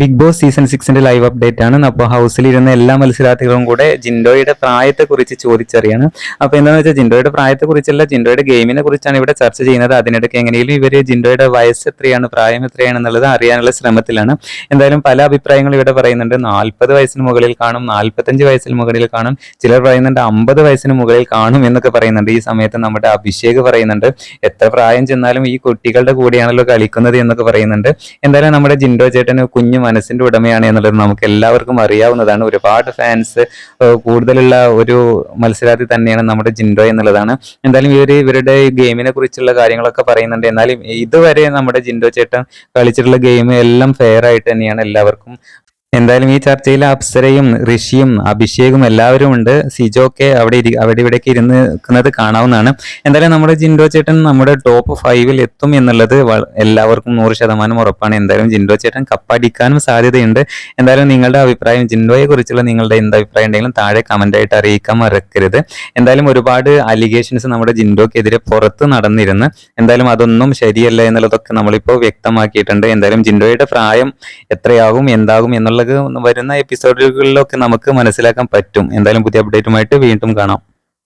Big Boss season സിക്സിന്റെ live update ആണ്. അപ്പോൾ ഹൗസിലിരുന്ന എല്ലാ മത്സരാർത്ഥികളും കൂടെ ജിൻഡോയുടെ പ്രായത്തെ കുറിച്ച് ചോദിച്ചറിയാണ്. അപ്പോൾ എന്താണെന്ന് വെച്ചാൽ ജിൻഡോയുടെ പ്രായത്തെ കുറിച്ചല്ല ജിൻഡോയുടെ ഗെയിമിനെ കുറിച്ചാണ് ഇവിടെ ചർച്ച ചെയ്യുന്നത്. അതിനിടയ്ക്ക് എങ്ങനെയും ഇവർ ജിൻഡോയുടെ വയസ്സ് എത്രയാണ് പ്രായം എത്രയാണ് എന്നുള്ളത് അറിയാനുള്ള ശ്രമത്തിലാണ്. എന്തായാലും പല അഭിപ്രായങ്ങളും ഇവിടെ പറയുന്നുണ്ട്. നാൽപ്പത് വയസ്സിന് മുകളിൽ കാണും നാൽപ്പത്തഞ്ച് വയസ്സിന് മുകളിൽ കാണും. ചിലർ പറയുന്നുണ്ട് അമ്പത് വയസ്സിന് മുകളിൽ കാണും എന്നൊക്കെ പറയുന്നുണ്ട്. ഈ സമയത്ത് നമ്മുടെ അഭിഷേക് പറയുന്നുണ്ട് എത്ര പ്രായം ചെന്നാലും ഈ കുട്ടികളുടെ കൂടെയാണല്ലോ കളിക്കുന്നത് എന്നൊക്കെ പറയുന്നുണ്ട്. എന്തായാലും നമ്മുടെ ജിൻഡോ ചേട്ടന് കുഞ്ഞു മനസ്സിന്റെ ഉടമയാണ് എന്നുള്ളത് നമുക്ക് എല്ലാവർക്കും അറിയാവുന്നതാണ്. ഒരുപാട് ഫാൻസ് കൂടുതലുള്ള ഒരു മത്സരാർത്ഥി തന്നെയാണ് നമ്മുടെ ജിൻഡോ എന്നുള്ളതാണ്. എന്തായാലും ഇവർ ഇവരുടെ ഗെയിമിനെ കുറിച്ചുള്ള കാര്യങ്ങളൊക്കെ പറയുന്നുണ്ട്. എന്നാലും ഇതുവരെ നമ്മുടെ ജിൻഡോ ചേട്ടൻ കളിച്ചിട്ടുള്ള ഗെയിം എല്ലാം ഫെയർ ആയിട്ട് തന്നെയാണ് എല്ലാവർക്കും എന്തായാലും ഈ ചർച്ചയിൽ അപ്സരയും ഋഷിയും അഭിഷേകും എല്ലാവരും ഉണ്ട്. സിജോക്കെ അവിടെ അവിടെ ഇവിടേക്ക് ഇരുന്ന് നിൽക്കുന്നത് കാണാവുന്നതാണ്. എന്തായാലും നമ്മുടെ ജിൻഡോ ചേട്ടൻ നമ്മുടെ ടോപ്പ് ഫൈവിൽ എത്തും എന്നുള്ളത് എല്ലാവർക്കും നൂറ് ശതമാനം ഉറപ്പാണ്. എന്തായാലും ജിൻഡോ ചേട്ടൻ കപ്പടിക്കാനും സാധ്യതയുണ്ട്. എന്തായാലും നിങ്ങളുടെ അഭിപ്രായം ജിൻഡോയെ കുറിച്ചുള്ള നിങ്ങളുടെ എന്ത് അഭിപ്രായം ഉണ്ടെങ്കിലും താഴെ കമന്റ് ആയിട്ട് അറിയിക്കാൻ മറക്കരുത്. എന്തായാലും ഒരുപാട് അലിഗേഷൻസ് നമ്മുടെ ജിൻഡോക്കെതിരെ പുറത്ത് നടന്നിരുന്നു എന്തായാലും അതൊന്നും ശരിയല്ല എന്നുള്ളതൊക്കെ നമ്മളിപ്പോൾ വ്യക്തമാക്കിയിട്ടുണ്ട്. എന്തായാലും ജിൻഡോയുടെ പ്രായം എത്രയാകും എന്താകും എന്നുള്ളത് വരുന്ന എപ്പിസോഡുകളിലൊക്കെ നമുക്ക് മനസ്സിലാക്കാൻ പറ്റും. എന്തായാലും പുതിയ അപ്ഡേറ്റുമായിട്ട് വീണ്ടും കാണാം.